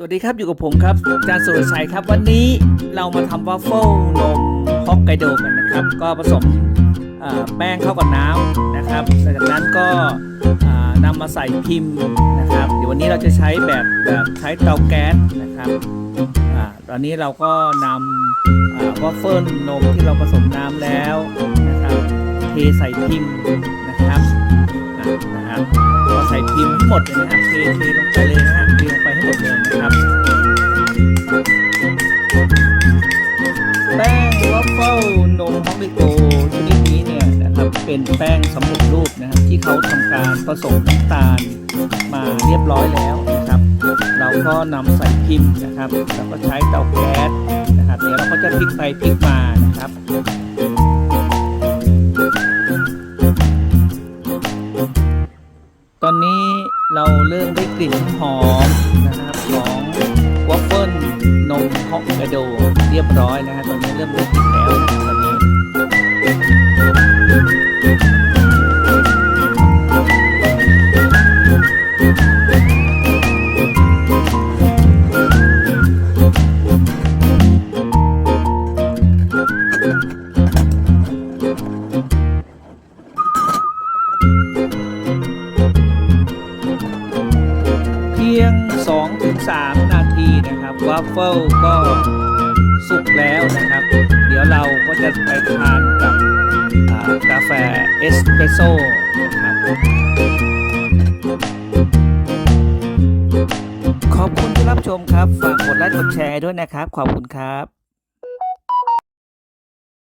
สวัสดีครับ อยู่กับผมครับอาจารย์สุรชัยครับ วันนี้เรามาทำวัฟเฟิลนมฮอกไกโดกันนะครับ ก็ผสมแป้งเข้ากับน้ำนะครับจากนั้นก็นำมาใส่พิมพ์นะครับเดี๋ยววันนี้เราจะใช้แบบแบบใช้เตาแก๊สนะครับอ่าตอนนี้เราก็นำวาฟเฟิลนมที่เราผสมน้ำแล้วนะครับเทใส่พิมพ์นะครับอ่านะครับก็ใส่พิมพ์ทั้งหมดเลยนะครับเทเทลงไปเลยนะฮะเทลงไปให้หมดเลย นะครับแป้งวัฟเฟิลนมฮอกไกโกชนิดนี้เนี่ยนะครับเป็นแป้งสำเร็จรูปนะครับที่เขาทำการผสมน้ำตาลมาเรียบร้อยแล้วนะครับ เราก็นำใส่พิมพ์นะครับแล้วก็ใช้เตาแก๊สนะครับเดี๋ยวเราก็จะพลิกไปพลิกมานะครับตอนนี้เราเริ่มได้กลิ่นหอม ของกระโดเรียบร้อยนะฮะตอนนี้เริ่มลด้กลิ่แล้วนะตอนนี้ พียง 2-3 นาทีนะครับวาฟเฟิลก็สุกแล้วนะครับ เดี๋ยวเราก็จะไปทานกับกาแฟเอสเปรสโซ่นะครับขอบคุณที่รับชมครับ ฝากกดไลค์กดแชร์ด้วยนะครับ ขอบคุณครับ